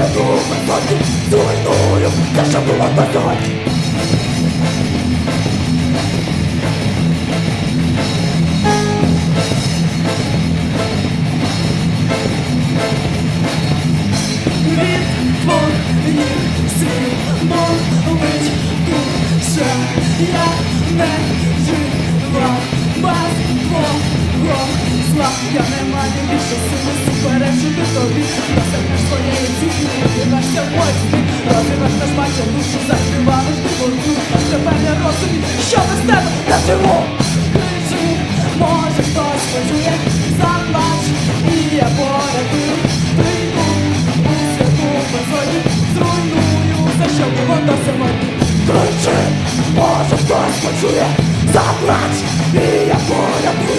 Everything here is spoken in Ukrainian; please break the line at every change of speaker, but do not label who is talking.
у святу
висоті Зруйную те, що було до сьогодні
я не жива без твого зла. Я не маю більше сили суперечити тобі. Досягнеш своєї що без тебе
живу,
кричи, може хтось почує, заплач, і я порятую, прийду у святу безодні, зруйную все, що було до сьогодні.
кричи, може хтось почує Заплач, і я порятую